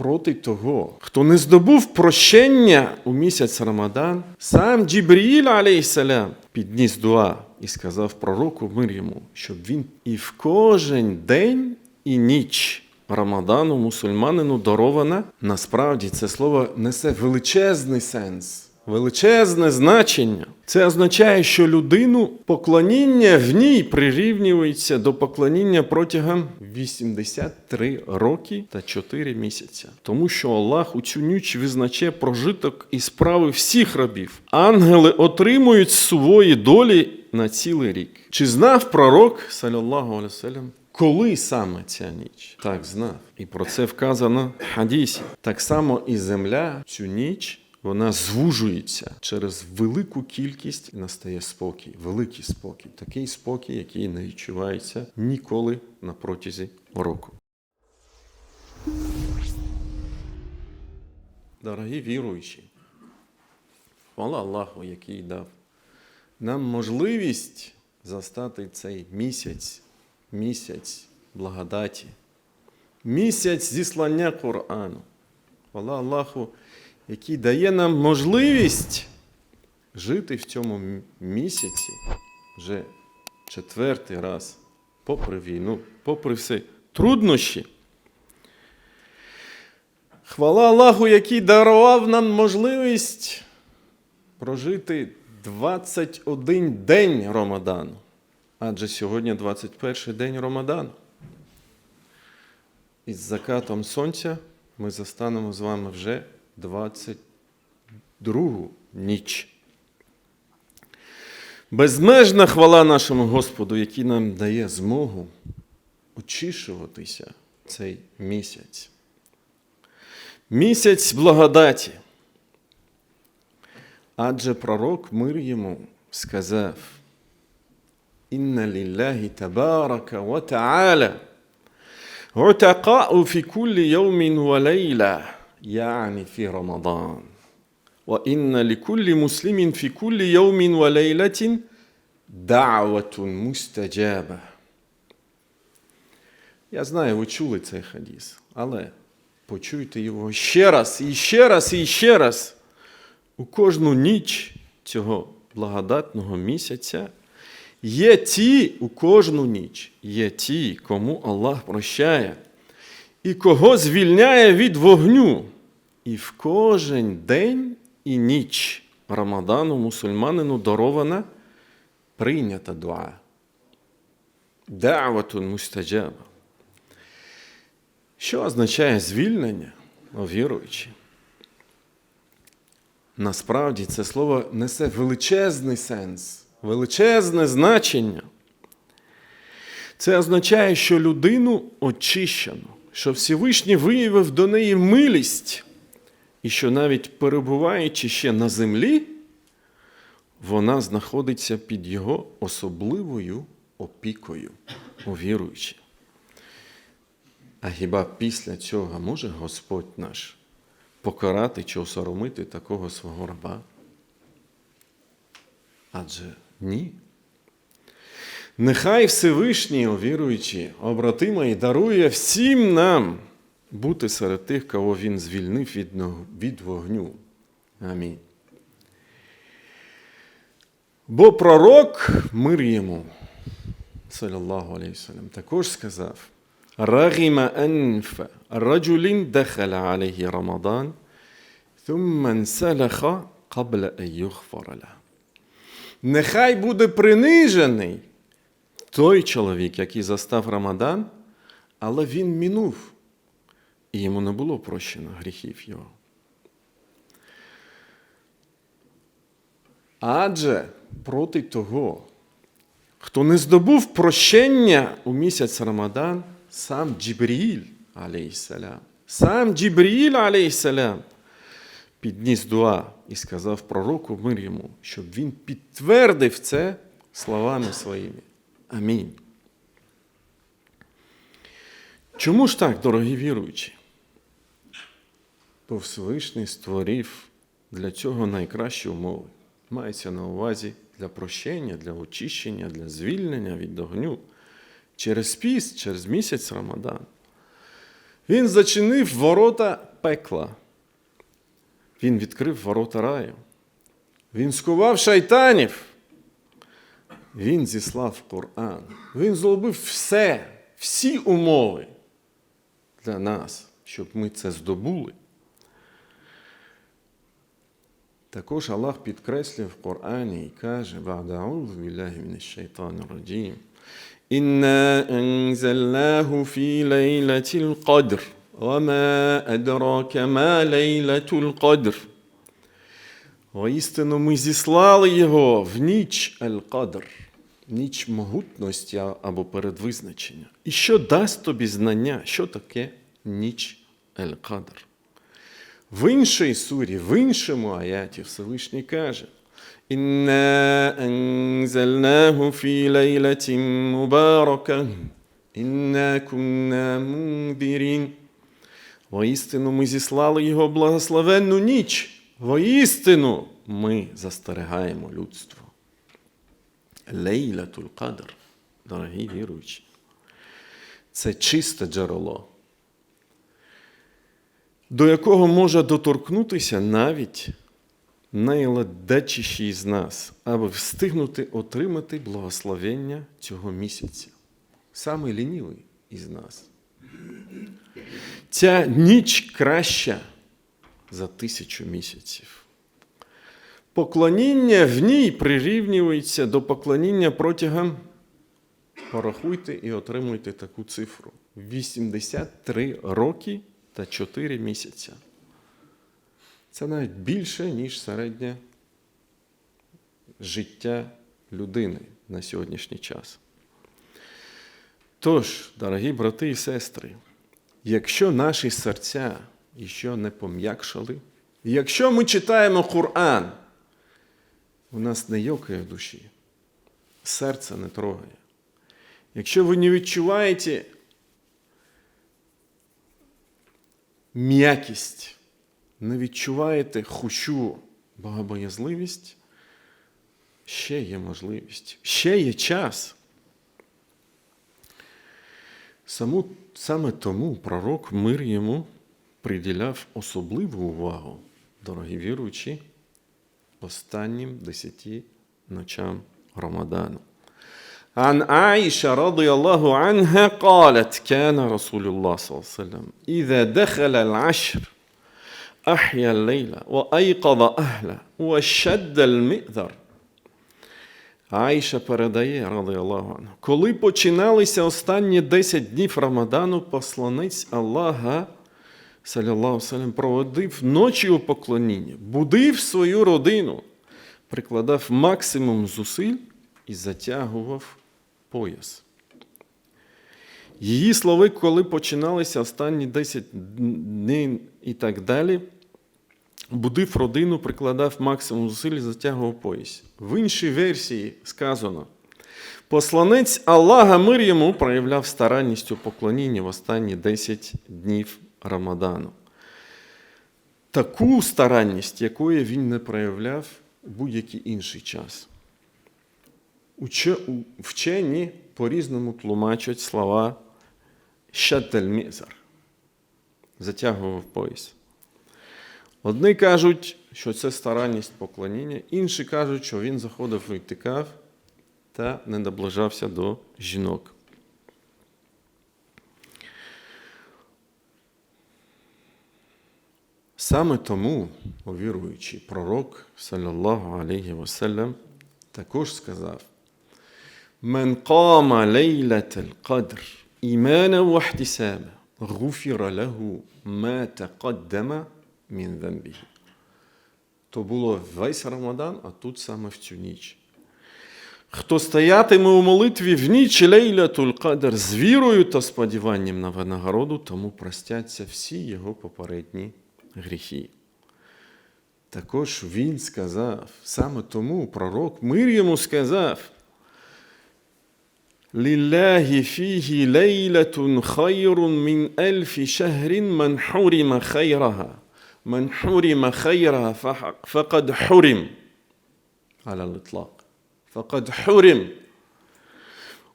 проти того, хто не здобув прощення у місяць Рамадан, сам Джібріїль, алейсалям, підніс дуа і сказав пророку мир йому, щоб він і в кожен день і ніч Рамадану мусульманину дарована. Насправді це слово несе величезний сенс. Величезне значення. Це означає, що людину поклоніння в ній прирівнюється до поклоніння протягом 83 роки та 4 місяця. Тому що Аллах у цю ніч визначає прожиток і справи всіх рабів. Ангели отримують свої долі на цілий рік. Чи знав пророк, саляллаху алейсалям, коли саме ця ніч? Так, знав. І про це вказано в хадісі. Так само і земля цю ніч вона звужується через велику кількість і настає спокій, великий спокій, такий спокій, який не відчувається ніколи на протязі року. Дорогі віруючі, хвала Аллаху, який дав нам можливість застати цей місяць, місяць благодаті, місяць зіслання Корану. Хвала Аллаху, який дає нам можливість жити в цьому місяці вже четвертий раз, попри війну, попри всі труднощі. Хвала Аллаху, який дарував нам можливість прожити 21 день Рамадану. Адже сьогодні 21 день Рамадану. Із закатом сонця ми застанемо з вами вже 22 ніч. Безмежна хвала нашому Господу, який нам дає змогу очішуватися цей місяць. Місяць благодаті. Адже пророк мир йому сказав. Інна лілляхі табарака ва та'аля. Утакау фі кулі йомін ва лейла. يعني في رمضان وإن لكل مسلم في كل يوم وليلة دعوة مستجابة Я знаю, ви чули цей хадіс, але почуйте його ще раз, і ще раз, і ще раз. У кожну ніч цього благодатного місяця є ті, у кожну ніч, є ті, кому Аллах прощає, і кого звільняє від вогню. І в кожен день і ніч Рамадану мусульманину дарована прийнята дуа. Дa'ватун мустаджаба. Що означає звільнення, о віруючі? Насправді це слово несе величезний сенс, величезне значення. Це означає, що людину очищено, що Всевишній виявив до неї милість, і що навіть перебуваючи ще на землі, вона знаходиться під його особливою опікою, о віруючі. А хіба після цього може Господь наш покарати чи осоромити такого свого раба? Адже ні. Нехай Всевишній, о віруючі, обратимий, дарує всім нам бути серед тих, кого Він звільнив від, но- від вогню. Амінь. Бо пророк, мир йому, саллаллаху алейхи салям, також сказав: Рагіма анфа раджулін дахала алейхі Рамадан, ثم انسلخ قبل أن يغفر له. Нехай буде принижений той чоловік, який застав Рамадан, але він мінув, і йому не було прощено гріхів його. Адже проти того, хто не здобув прощення у місяць Рамадан, сам Джибріїль, алейхіссалям, сам Джибріїль, алейхіссалям, підніс дуа і сказав пророку мир йому, щоб він підтвердив це словами своїми. Амінь. Чому ж так, дорогі віруючі? Бо Всевишній створив для цього найкращі умови. Мається на увазі для прощення, для очищення, для звільнення від огню через піст, через місяць Рамадан. Він зачинив ворота пекла. Він відкрив ворота раю. Він скував шайтанів. Він зіслав Коран. Він зробив все, всі умови для нас, щоб ми це здобули. Також Аллах підкреслив в Корані і каже, раджім, Інна анзалнаху фі лейлатіл кадр, вама адрака ма лейлатул кадр. Воістину ми зіслали його в ніч аль-кадр ніч могутності або передвизначення. І що дасть тобі знання, що таке ніч Аль-Кадр? В іншій сурі, в іншому аяті Всевишній каже: Інна анзальнаху фі лейлатин мубарака, інна кунна. Воістину ми зіслали його благословенну ніч. Воістину ми застерегаємо людство. Лейлатуль Кадр, дорогі віруючі, це чисте джерело, до якого може доторкнутися навіть найладачіший з нас, аби встигнути отримати благословення цього місяця. Саме лінівий із нас. Ця ніч краща за тисячу місяців. Поклоніння в ній прирівнюється до поклоніння протягом, порахуйте і отримуйте таку цифру: 83 роки та 4 місяця. Це навіть більше, ніж середнє життя людини на сьогоднішній час. Тож, дорогі брати і сестри, якщо наші серця ще не пом'якшали, якщо ми читаємо Коран, у нас не йокає в душі, серце не трогає. Якщо ви не відчуваєте м'якість, не відчуваєте хущу богобоязливість, ще є можливість, ще є час. Саму, саме тому пророк мир йому приділяв особливу увагу, дорогі віруючі, останнім десяти ночам Рамадану. عن عائشة رضي الله عنها قالت كان رسول الله صلى الله عليه وسلم إذا دخل العشر أحيا الليل وأيقظ أهله وشد المئذر Аїша передає, ради Аллаху анhu, коли починалися останні 10 днів Рамадану, посланець Аллаха, проводив ночі у поклонінні, будив свою родину, прикладав максимум зусиль і затягував пояс. Її слови, коли починалися останні 10 днів і так далі, будив родину, прикладав максимум зусиль і затягував пояс. В іншій версії сказано: посланець Аллаха мир йому проявляв старанність у поклонінні в останні 10 днів Рамадану. Таку старанність, якої він не проявляв будь-який інший час. Вчені по-різному тлумачать слова «щатель-мізар» затягував пояс. Одні кажуть, що це старанність поклоніння, інші кажуть, що він заходив в ітикав та не наближався до жінок. Саме тому, увіруючий пророк, саллаллаху алейхі васелям, також сказав: Мен қама лейлатал qadr імана ва ihtisaba, غفر له ما تقدم мін вембігі. То було весь Рамадан, а тут саме в цю ніч. Хто стоятиме у молитві в ніч Лейлятуль Кадр з вірою та сподіванням на винагороду, тому простяться всі його попередні гріхи. Також він сказав, саме тому пророк мир йому сказав. Лілляхі фігі лейлатун хайрун мін ельфі шахрін ман хуріма хайраха. Ман хуріма хайраха факад хурім. Аля литлак. Факад хурім.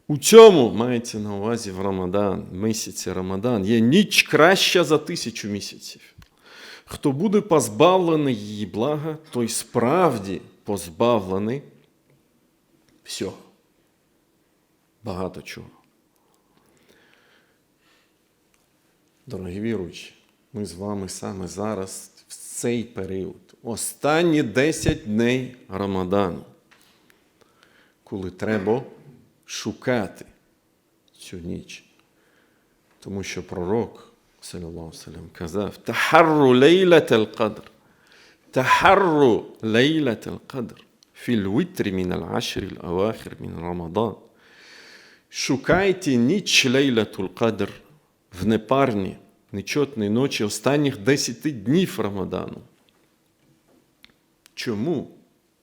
У цьому мається на увазі в Рамадан, місяці Рамадан, є ніч краща за тисячу місяців. Хто буде позбавлений її блага, той справді позбавлений всього. Багато чого. Дорогі віруючі, ми з вами саме зараз в цей період, останні 10 днів Рамадану, коли треба шукати цю ніч. Тому що пророк, саллаллаху салям, казав: Тахарру лейлат al-qadr. Тахарру лейлат al-qadr. في الوتر من العشر الأواخر من رمضان. Шукайте ніч Лейлатул Кадр в непарні, нечотні ночі останніх 10 днів Рамадану. Чому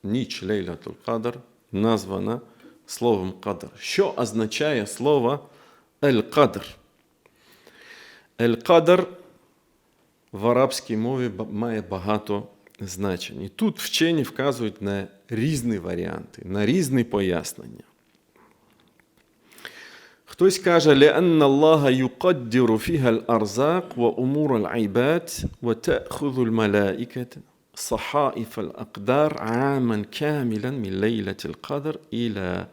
ніч Лейлатул Кадр названа словом Кадр? Що означає слово Ель-Кадр? Ель-Кадр в арабській мові ба- має багато значень. І тут вчені вказують на різні варіанти, на різні пояснення. Хтось каже, لأن الله يقدر فيها الأرزاق وأمور العباد وتأخذ الملائكة صحائف الأقدار عاما كاملا من ليلة القدر إلى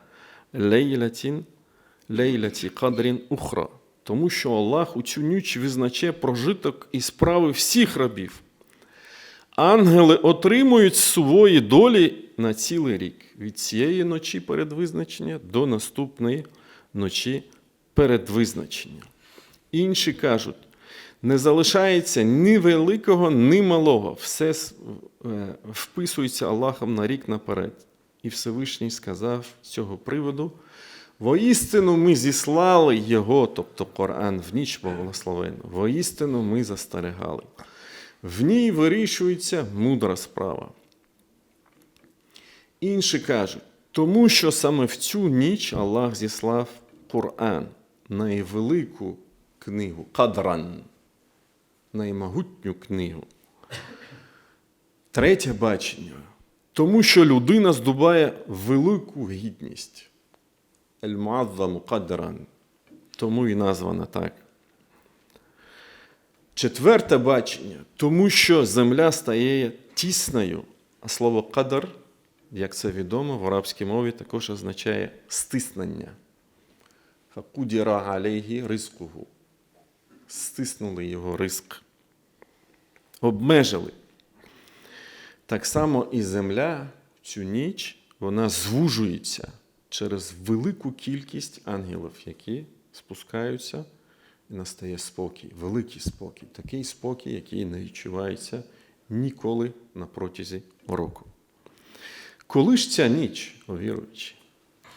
ليلة ليلة قدر أخرى. Тому що Аллах у цю ніч визначає прожиток і справи всіх рабів. Ангели отримують свої долі на цілий рік від цієї ночі перед визначення до наступної ночі перед визначенням. Інші кажуть, не залишається ні великого, ні малого. Все е, вписується Аллахом на рік наперед. І Всевишній сказав з цього приводу: воістину ми зіслали його, тобто Коран, в ніч благословенну. Воістину ми застерегали. В ній вирішується мудра справа. Інші кажуть, тому що саме в цю ніч Аллах зіслав Коран, найвелику книгу, кадран, наймогутню книгу. Третє бачення. Тому що людина здобуває велику гідність. Ель-Муаззаму кадран. Тому і названа так. Четверте бачення, тому що земля стає тісною, а слово кадр, як це відомо, в арабській мові також означає стиснення. Факудіра алейгі ризкугу. Стиснули його риск. Обмежили. Так само і земля в цю ніч вона звужується через велику кількість ангелів, які спускаються, і настає спокій, великий спокій, такий спокій, який не відчувається ніколи на протязі року. Коли ж ця ніч, о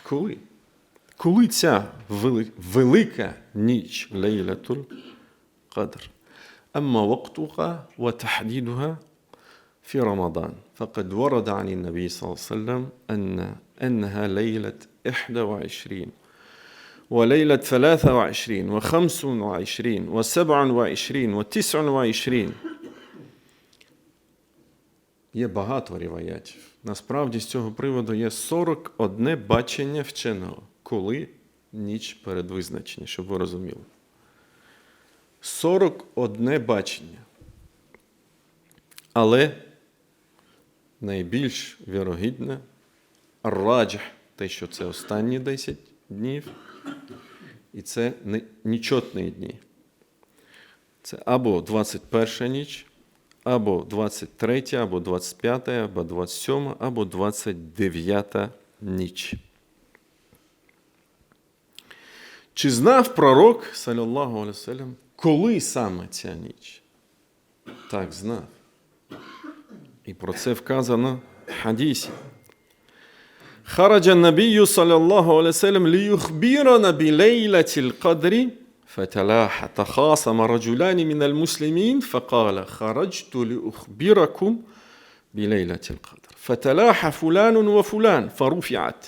коли? Коли ця велика ніч Лейлятуль Кадр? Амма вактуха ва тахдідуха في رمضان فقد ورد عن النبي صلى الله عليه وسلم أن أنها ليلة 21 وليلة 23 و25 و27 و29 Є багато ріваятів. Насправді з цього приводу є 41 бачення вченого, коли ніч перед визначенням, щоб ви розуміли. 41 бачення. Але найбільш вірогідне раджах, те, що це останні 10 днів, і це нічотні дні. Це або 21 ніч, або 23, або 25, або 27, або 29 ніч. Чи знав пророк, саллаллаху алейhi салям, коли саме ця ніч? Так, знав. І про це вказано в хадісі. خرج النبي صلى الله عليه وسلم ليخبرنا بليلة القدر فتلاح تخاصم رجلان من المسلمين فقال خرجت لأخبركم بليلة القدر فتلاح فلان وفلان فرفعت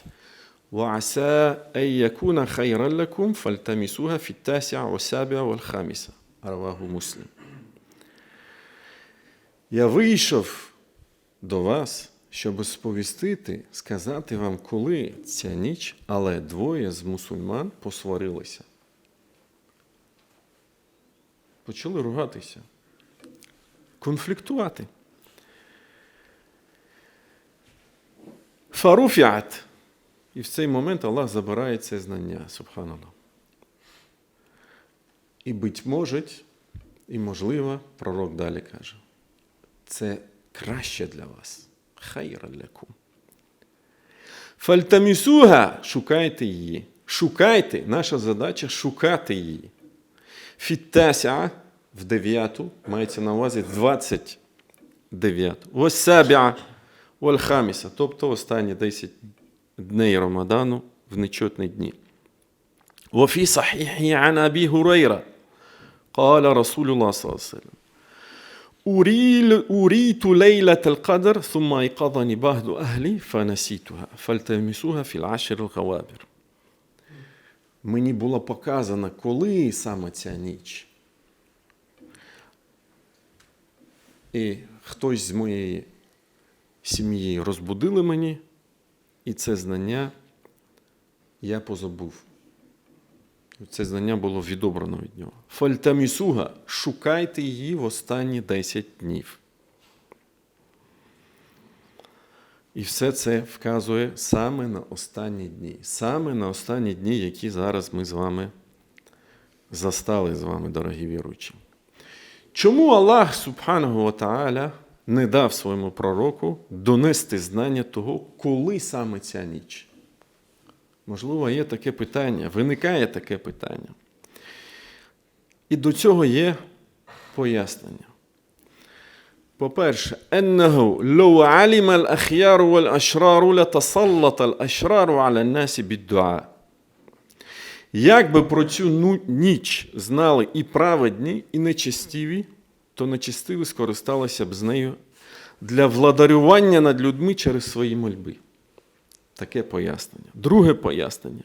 وعسى أن يكون خيرا لكم فالتمسوها في التاسع والسابع والخامسة رواه مسلم Я вийшов до вас, щоб сповістити, сказати вам, коли ця ніч, але двоє з мусульман посварилися. Почали ругатися. конфліктувати. Фаруфіат. І в цей момент Аллах забирає це знання, субханаллах. І, быть може, і можливо, пророк далі каже, це краще для вас. Хайра лякум. Фальтамісуга, шукайте її. Шукайте, наша задача шукати її. Фіттася в дев'яту, мається на увазі 29. Восабіа вальхаміса, тобто останні 10 дней Рамадану в нечетні дні. وفي صحيحه عن أبي هريرة قال رسول الله صلى الله عليه وسلم أريل أريت ليلة القدر ثم أيقظني بعض أهلي فنسيتها فالتمسوها في العشر الغوابر Мені було показано, коли саме ця ніч. І хтось з моєї сім'ї розбудили мені, і це знання я позабув. Це знання було відобрано від нього. Фальтамісуга, шукайте її в останні 10 днів. І все це вказує саме на останні дні, саме на останні дні, які зараз ми з вами застали з вами, дорогі віруючі. Чому Аллах Субханаху Ва Та'аля не дав своєму пророку донести знання того, коли саме ця ніч? Можливо, є таке питання, виникає таке питання. І до цього є пояснення. По-перше, «Еннаху лоу аліма al-ахяру вал-ашрару латасаллата al-ашрару аля насі біддуа». Як би про цю ну- ніч знали і праведні, і нечестиві, то нечестиві скористалися б з нею для владарювання над людьми через свої мольби. Таке пояснення. Друге пояснення.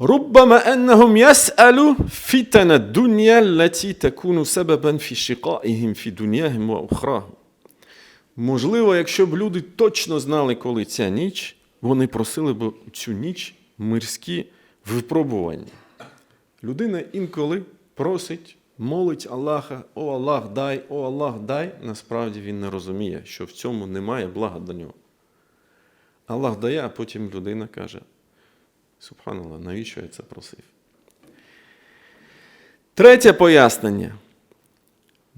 ربما أنهم يسألوا فتن الدنيا التي تكون سببا في شقائهم في دنياهم وأخراهم. Можливо, якщо б люди точно знали, коли ця ніч, вони просили б цю ніч мирські випробування. Людина інколи просить, молить Аллаха, о Аллах, дай, о Аллах, дай. Насправді він не розуміє, що в цьому немає блага до нього. Аллах дає, а потім людина каже: Субханаллах, навіщо я це просив? Третє пояснення.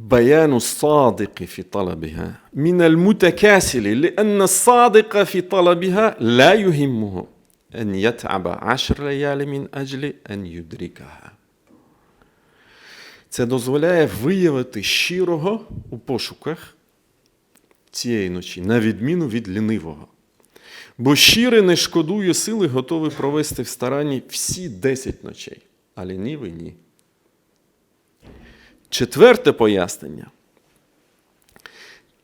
بيان الصادق في طلبها من المتكاسل لأن الصادق في طلبها لا يهمه أن يتعب عشر ليال من أجل أن يدركها. Це дозволяє виявити щирого у пошуках цієї ночі, на відміну від лінивого. Бо щирий не шкодує сили, готовий провести в старанні всі 10 ночей, а лінивий ні. Четверте пояснення.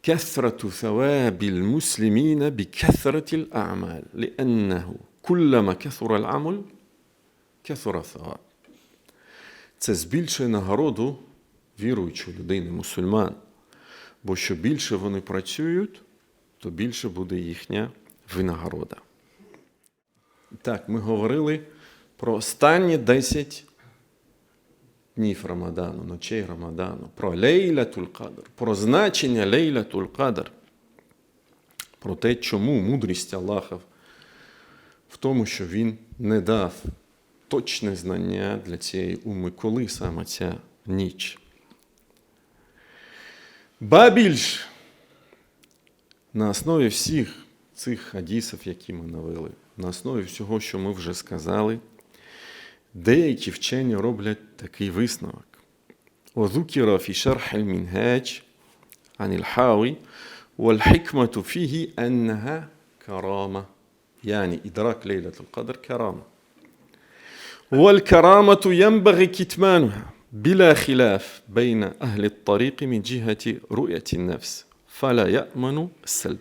كثرة ثواب المسلمين بكثرة الأعمال لأنه كلما كثر العمل كثر الثواب. Це збільшує нагороду віруючої людини, мусульман. Бо що більше вони працюють, то більше буде їхня винагорода. Так, ми говорили про останні 10 днів Рамадану, ночей Рамадану, про Лейлатуль Кадр, про значення Лейлатуль Кадр, про те, чому мудрість Аллаха в тому, що він не дав точне знання для цієї уми, коли саме ця ніч. Ба більш, на основі всіх цих хадісів, які ми навели, на основі всього, що ми вже сказали, деякі вчені роблять такий висновок. وذكر في شرح المنهاج عن الحاوي والحكمة فيه أنها كرامة يعني إدراك ليلة القدر كرامة والكرامة ينبغي كتمانها بلا خلاف بين أهل الطريق من جهة رؤية النفس فلا يأمن السلب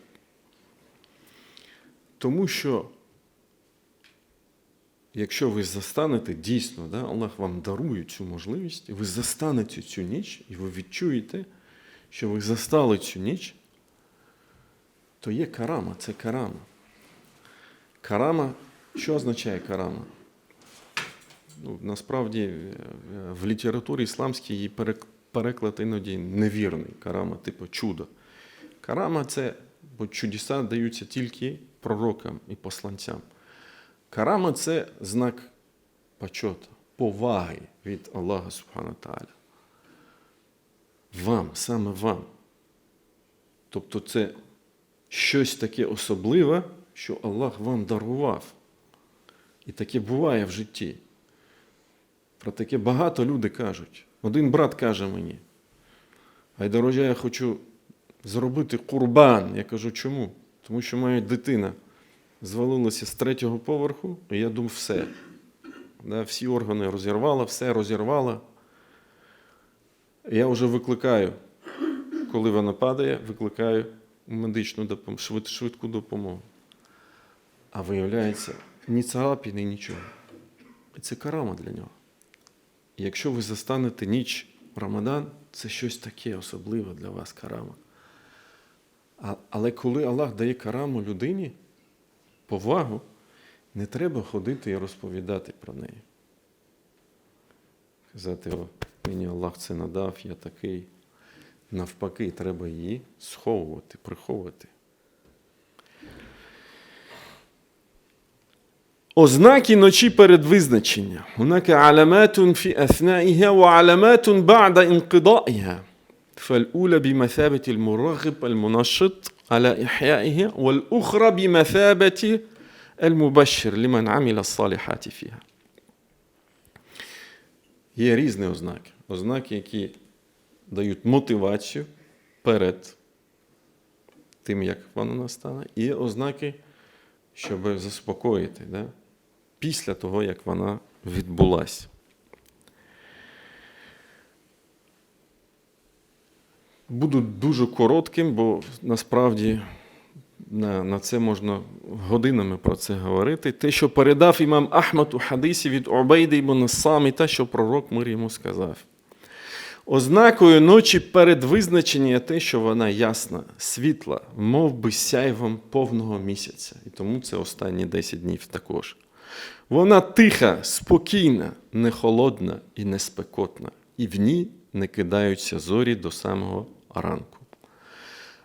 Тому що, якщо ви застанете дійсно, да, Аллах вам дарує цю можливість, ви застанете цю ніч, і ви відчуєте, що ви застали цю ніч, то є карама, це карама. Карама, що означає карама? Ну, насправді е, в літературі ісламській її переклад іноді невірний. Карама, типу чудо. Карама це, бо чудеса даються тільки пророкам і посланцям. Карама це знак почота, поваги від Аллаха Субхану Тааля. Вам, саме вам. Тобто це щось таке особливе, що Аллах вам дарував. І таке буває в житті. Про таке багато люди кажуть. Один брат каже мені, Айдорожа, я хочу зробити курбан. Я кажу, чому? Тому що моя дитина звалилася з третього поверху, і я думав, все. Всі органи розірвала, все розірвала. Я вже викликаю, коли вона падає, викликаю медичну допомогу, швидку допомогу. А виявляється, ні царапини, нічого. Це карама для нього. Якщо ви застанете ніч Рамадан, це щось таке особливе для вас карама. Але коли Аллах дає караму людині, повагу, не треба ходити і розповідати про неї. Казати, о, мені Аллах це надав, я такий. Навпаки, треба її сховувати, приховувати. Ознаки ночі перед визначення. Унака аламатун фі аснаїга ва аламатун бада інкидаїга. فالأولى بمثابة المرغب المنشط على إحيائها والأخرى بمثابة المبشر لمن عمل الصالحات فيها. Є різні ознаки. Ознаки, які дають мотивацію перед тим, як воно настане, і є ознаки, щоб заспокоїти, да? після того, як вона відбулася. Буду дуже коротким, бо насправді на, на це можна годинами про це говорити. Те, що передав імам Ахмад у хадисі від Убейди ібн Саміта, що пророк мир йому сказав. Ознакою ночі перед визначення те, що вона ясна, світла, мов би сяйвом повного місяця. І тому це останні 10 днів також. Вона тиха, спокійна, не холодна і не спекотна, і в ній не кидаються зорі до самого ранку.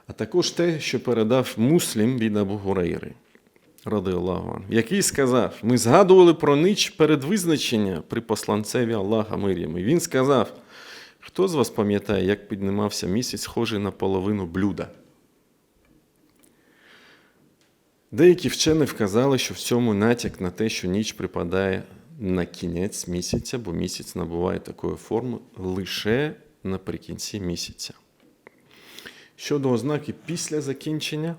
А також те, що передав муслім від Абу Гурейри, ради Аллаху, який сказав: ми згадували про ніч перед визначення при посланцеві Аллаха Мир'ям. І він сказав: хто з вас пам'ятає, як піднімався місяць, схожий на половину блюда? Деякі вчені вказали, що в цьому натяк на те, що ніч припадає на кінець місяця, бо місяць набуває такої форми лише наприкінці місяця. Щодо ознаки після закінчення,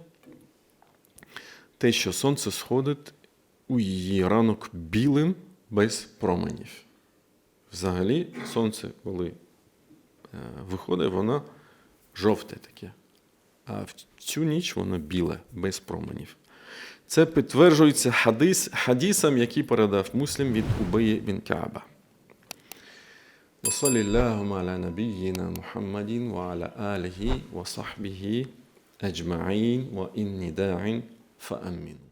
те, що сонце сходить у її ранок білим без променів. Взагалі, сонце, коли виходить, воно жовте таке. А в цю ніч воно біле, без променів. Це підтверджується хадис, хадісом, який передав муслім від Убиї Кааба. وصلى اللهم على نبينا محمد وعلى آله وصحبه أجمعين وإني داع فأمنوا.